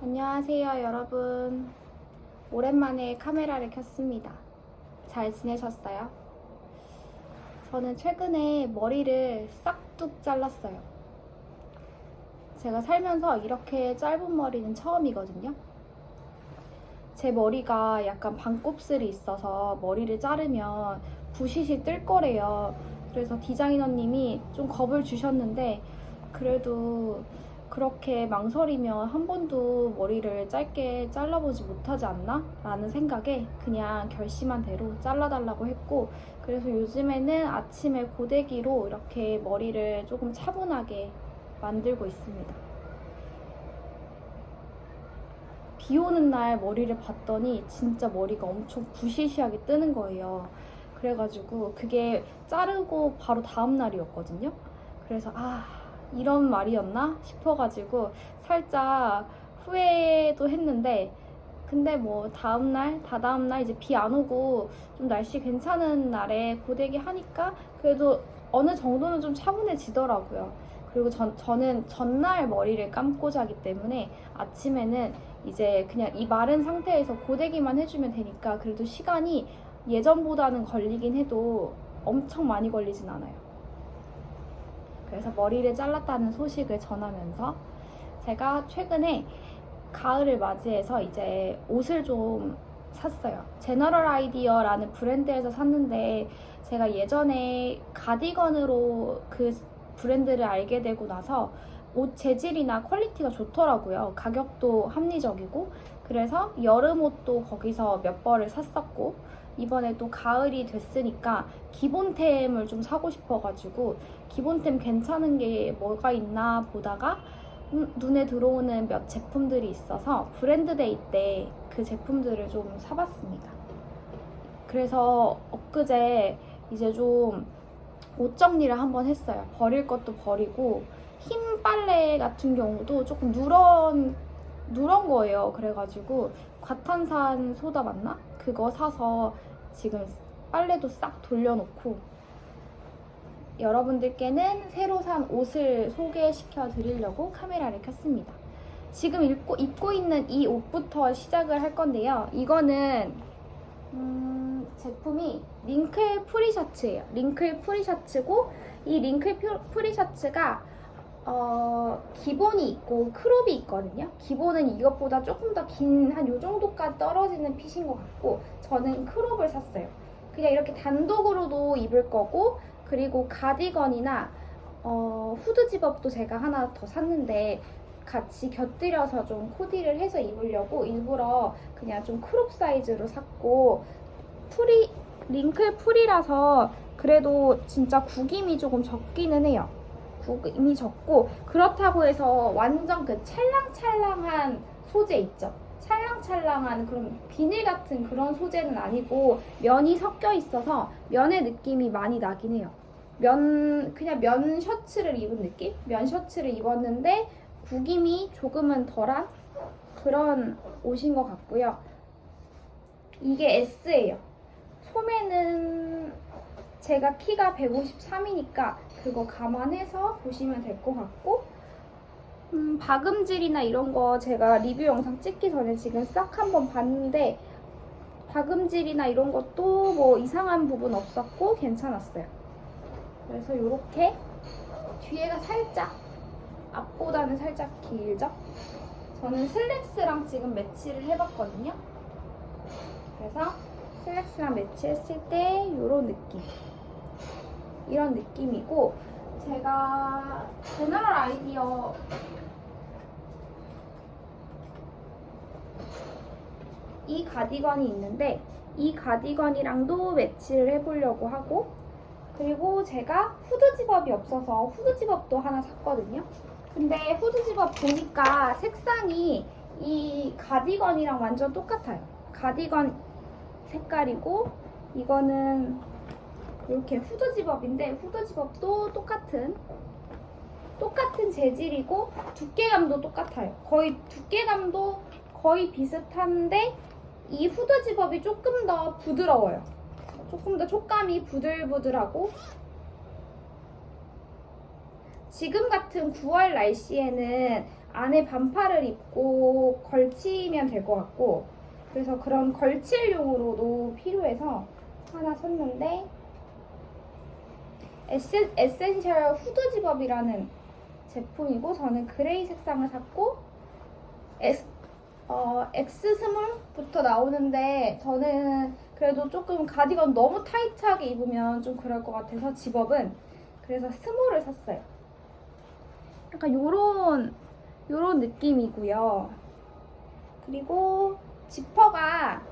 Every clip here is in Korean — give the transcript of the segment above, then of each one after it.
안녕하세요, 여러분. 오랜만에 카메라를 켰습니다. 잘 지내셨어요? 저는 최근에 머리를 싹둑 잘랐어요. 제가 살면서 이렇게 짧은 머리는 처음이거든요. 제 머리가 약간 반곱슬이 있어서 머리를 자르면 붓이 뜰 거래요. 그래서 디자이너님이 좀 겁을 주셨는데 그래도 그렇게 망설이면 한 번도 머리를 짧게 잘라보지 못하지 않나? 라는 생각에 그냥 결심한 대로 잘라달라고 했고 그래서 요즘에는 아침에 고데기로 이렇게 머리를 조금 차분하게 만들고 있습니다. 비 오는 날 머리를 봤더니 진짜 머리가 엄청 부시시하게 뜨는 거예요. 그래가지고 그게 자르고 바로 다음 날이었거든요. 그래서 아 이런 말이었나 싶어가지고 살짝 후회도 했는데 근데 뭐 다음날 다다음날 이제 비 안 오고 좀 날씨 괜찮은 날에 고데기 하니까 그래도 어느 정도는 좀 차분해지더라고요. 그리고 전, 저는 전날 머리를 감고 자기 때문에 아침에는 이제 그냥 이 마른 상태에서 고데기만 해주면 되니까 그래도 시간이 예전보다는 걸리긴 해도 엄청 많이 걸리진 않아요. 그래서 머리를 잘랐다는 소식을 전하면서 제가 최근에 가을을 맞이해서 이제 옷을 좀 샀어요. 제너럴 아이디어라는 브랜드에서 샀는데 제가 예전에 가디건으로 그 브랜드를 알게 되고 나서 옷 재질이나 퀄리티가 좋더라고요. 가격도 합리적이고 그래서 여름 옷도 거기서 몇 벌을 샀었고 이번에 또 가을이 됐으니까 기본템을 좀 사고 싶어가지고 기본템 괜찮은 게 뭐가 있나 보다가 음, 눈에 들어오는 몇 제품들이 있어서 브랜드데이 때 그 제품들을 좀 사봤습니다. 그래서 엊그제 이제 좀 옷 정리를 한번 했어요. 버릴 것도 버리고 흰 빨래 같은 경우도 조금 누런 누런 거예요. 그래가지고 과탄산 소다 맞나? 그거 사서 지금 빨래도 싹 돌려놓고 여러분들께는 새로 산 옷을 소개시켜 드리려고 카메라를 켰습니다. 지금 입고, 입고 있는 이 옷부터 시작을 할 건데요. 이거는 음, 제품이 링클 프리 셔츠예요. 링클 프리 셔츠고 이 링클 퓨- 프리 셔츠가 어, 기본이 있고 크롭이 있거든요. 기본은 이것보다 조금 더 긴 한 요 정도까지 떨어지는 핏인 것 같고 저는 크롭을 샀어요. 그냥 이렇게 단독으로도 입을 거고 그리고 가디건이나 어, 후드 집업도 제가 하나 더 샀는데 같이 곁들여서 좀 코디를 해서 입으려고 일부러 그냥 좀 크롭 사이즈로 샀고 프리 링클 풀이라서 그래도 진짜 구김이 조금 적기는 해요. 구김이 적고 그렇다고 해서 완전 그 찰랑찰랑한 소재 있죠. 찰랑찰랑한 그런 비닐 같은 그런 소재는 아니고 면이 섞여 있어서 면의 느낌이 많이 나긴 해요. 면 그냥 면 셔츠를 입은 느낌? 면 셔츠를 입었는데 구김이 조금은 덜한 그런 옷인 것 같고요. 이게 S예요. 소매는 제가 키가 153이니까 그거 감안해서 보시면 될 것 같고 음, 박음질이나 이런 거 제가 리뷰 영상 찍기 전에 지금 싹 한번 봤는데 박음질이나 이런 것도 뭐 이상한 부분 없었고 괜찮았어요. 그래서 이렇게 뒤에가 살짝 앞보다는 살짝 길죠? 저는 슬랙스랑 지금 매치를 해봤거든요. 그래서 슬랙스랑 매치했을 때 이런 느낌. 이런 느낌이고 제가 제너럴 아이디어 이 가디건이 있는데 이 가디건이랑도 매치를 해보려고 하고 그리고 제가 후드 집업이 없어서 후드 집업도 하나 샀거든요. 근데 후드 집업 보니까 색상이 이 가디건이랑 완전 똑같아요. 가디건 색깔이고 이거는 이렇게 후드 집업인데 후드 집업도 똑같은 똑같은 재질이고 두께감도 똑같아요. 거의 두께감도 거의 비슷한데 이 후드 집업이 조금 더 부드러워요. 조금 더 촉감이 부들부들하고 지금 같은 9월 날씨에는 안에 반팔을 입고 걸치면 될 것 같고 그래서 그런 걸칠용으로도 필요해서 하나 샀는데 에센, 에센셜 후드 집업이라는 제품이고 저는 그레이 색상을 샀고 S, 어, X 스몰부터 나오는데 저는 그래도 조금 가디건 너무 타이트하게 입으면 좀 그럴 것 같아서 집업은 그래서 스몰을 샀어요. 약간 요런 요런 느낌이고요. 그리고 지퍼가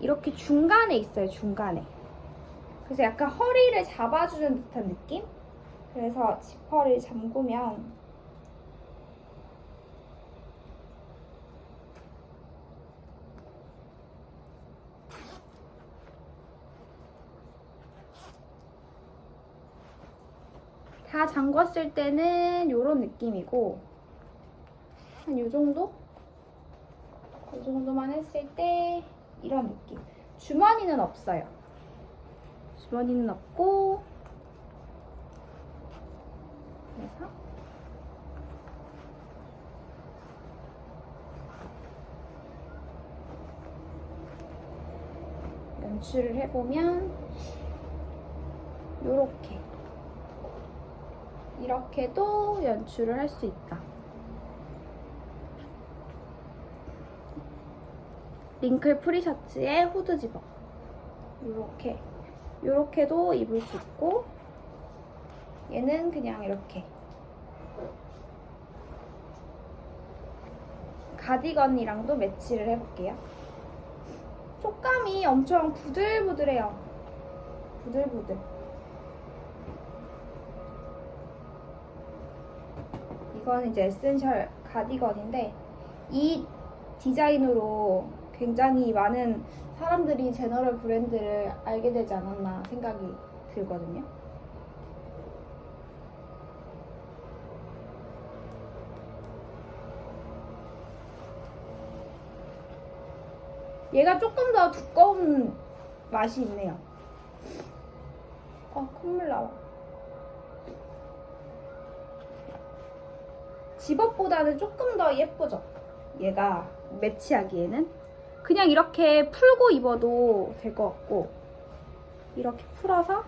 이렇게 중간에 있어요. 중간에. 그래서 약간 허리를 잡아주는 듯한 느낌? 그래서 지퍼를 잠그면 다 잠궜을 때는 이런 느낌이고 한요 정도? 이 정도만 했을 때 이런 느낌. 주머니는 없어요. 주머니는 없고 그래서 연출을 해보면 요렇게 이렇게도 연출을 할 수 있다. 링클 프리셔츠에 후드 집업. 요렇게. 요렇게도 입을 수 있고, 얘는 그냥 이렇게. 가디건이랑도 매치를 해볼게요. 촉감이 엄청 부들부들해요. 부들부들. 이건 이제 에센셜 가디건인데 이 디자인으로 굉장히 많은 사람들이 제너럴 브랜드를 알게 되지 않았나 생각이 들거든요. 얘가 조금 더 두꺼운 맛이 있네요. 아, 콧물 나와. 집업보다는 조금 더 예쁘죠? 얘가 매치하기에는 그냥 이렇게 풀고 입어도 될 것 같고 이렇게 풀어서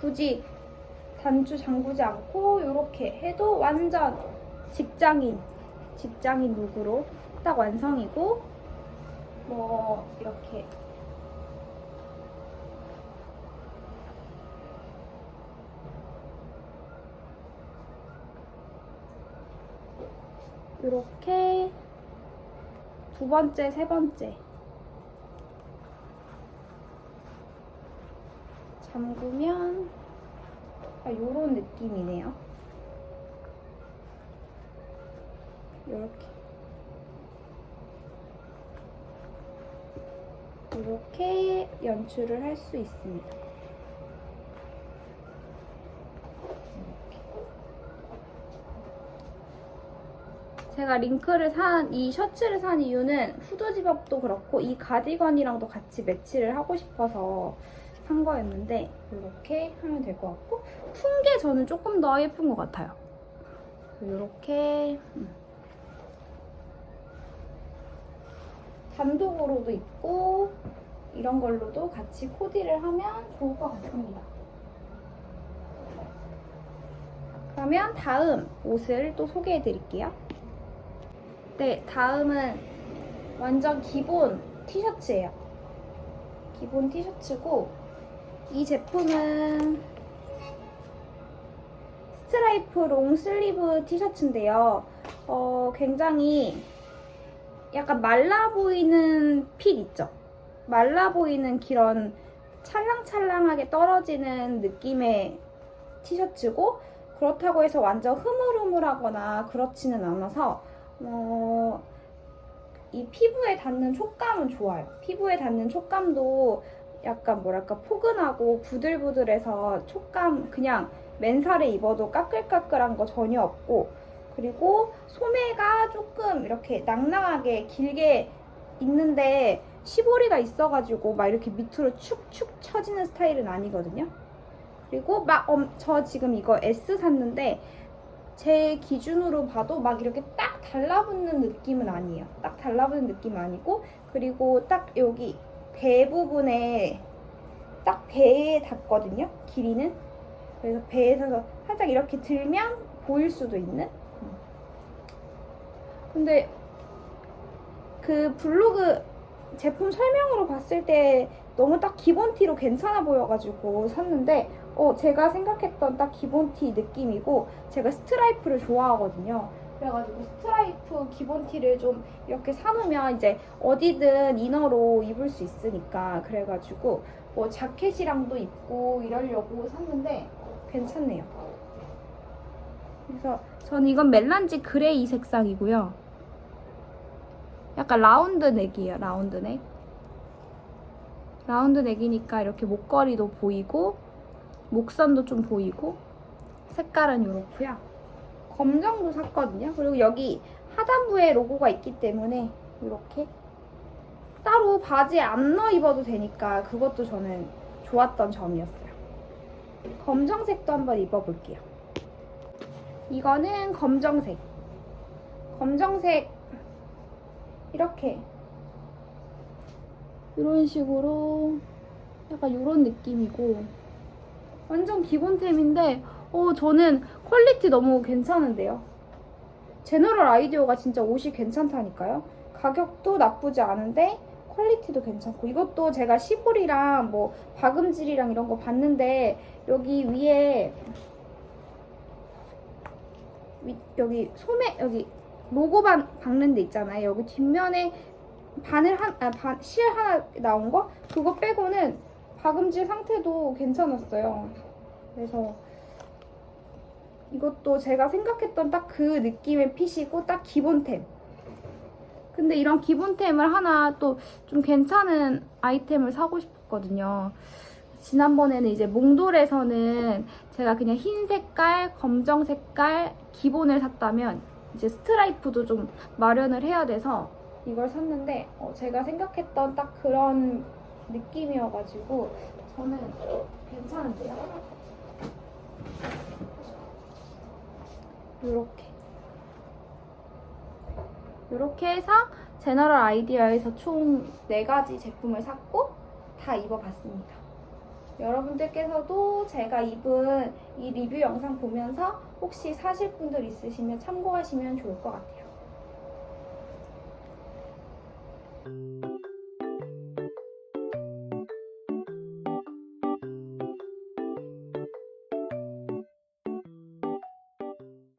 굳이 단추 잠그지 않고 이렇게 해도 완전 직장인 직장인 룩으로 딱 완성이고 뭐 이렇게. 이렇게 두 번째, 세 번째 잠그면 아, 요런 느낌이네요. 요렇게 이렇게 연출을 할 수 있습니다. 이렇게. 제가 링크를 산, 이 셔츠를 산 이유는 후드 집업도 그렇고 이 가디건이랑도 같이 매치를 하고 싶어서 산 거였는데 이렇게 하면 될 것 같고 푼게 저는 조금 더 예쁜 것 같아요. 이렇게 음. 단독으로도 입고 이런 걸로도 같이 코디를 하면 좋을 것 같습니다. 그러면 다음 옷을 또 소개해 드릴게요. 네, 다음은 완전 기본 티셔츠예요. 기본 티셔츠고 이 제품은 스트라이프 롱슬리브 티셔츠인데요. 어, 굉장히 약간 말라 보이는 핏 있죠? 말라 보이는 그런 찰랑찰랑하게 떨어지는 느낌의 티셔츠고 그렇다고 해서 완전 흐물흐물하거나 그렇지는 않아서 어, 이 피부에 닿는 촉감은 좋아요. 피부에 닿는 촉감도 약간 뭐랄까 포근하고 부들부들해서 촉감 그냥 맨살에 입어도 까끌까끌한 거 전혀 없고 그리고 소매가 조금 이렇게 낭낭하게 길게 있는데 시보리가 있어가지고 막 이렇게 밑으로 축축 처지는 스타일은 아니거든요. 그리고 막 저 지금 이거 S 샀는데 제 기준으로 봐도 막 이렇게 딱 달라붙는 느낌은 아니에요. 딱 달라붙는 느낌 아니고 그리고 딱 여기 배 부분에 딱 배에 닿거든요. 길이는 그래서 배에서 살짝 이렇게 들면 보일 수도 있는. 근데 그 블로그 제품 설명으로 봤을 때 너무 딱 기본 티로 괜찮아 보여가지고 샀는데 어 제가 생각했던 딱 기본 티 느낌이고 제가 스트라이프를 좋아하거든요. 그래가지고 스트라이프 기본 티를 좀 이렇게 사놓으면 이제 어디든 이너로 입을 수 있으니까 그래가지고 뭐 자켓이랑도 입고 이러려고 샀는데 괜찮네요. 그래서 전 이건 멜란지 그레이 색상이고요. 약간 라운드 넥이에요. 라운드 넥. 라운드 넥이니까 이렇게 목걸이도 보이고 목선도 좀 보이고 색깔은 이렇고요. 검정도 샀거든요. 그리고 여기 하단부에 로고가 있기 때문에 이렇게 따로 바지에 안 넣어 입어도 되니까 그것도 저는 좋았던 점이었어요. 검정색도 한번 입어볼게요. 이거는 검정색. 검정색 이렇게 이런 식으로 약간 이런 느낌이고 완전 기본템인데 어 저는 퀄리티 너무 괜찮은데요. 제너럴 아이디어가 진짜 옷이 괜찮다니까요. 가격도 나쁘지 않은데 퀄리티도 괜찮고 이것도 제가 시볼이랑 뭐 박음질이랑 이런 거 봤는데 여기 위에 위, 여기 소매 여기 로고 반 박는 데 있잖아요. 여기 뒷면에 바늘 한, 아, 반, 실 하나 나온 거? 그거 빼고는 박음질 상태도 괜찮았어요. 그래서 이것도 제가 생각했던 딱 그 느낌의 핏이고 딱 기본템. 근데 이런 기본템을 하나 또 좀 괜찮은 아이템을 사고 싶었거든요. 지난번에는 이제 몽돌에서는 제가 그냥 흰 색깔, 검정 색깔 기본을 샀다면 이제 스트라이프도 좀 마련을 해야 돼서 이걸 샀는데 어, 제가 생각했던 딱 그런 느낌이어가지고 저는 괜찮은데요. 이렇게 이렇게 해서 제너럴 아이디어에서 총 4가지 제품을 샀고 다 입어봤습니다. 여러분들께서도 제가 입은 이 리뷰 영상 보면서 혹시 사실 분들 있으시면 참고하시면 좋을 것 같아요.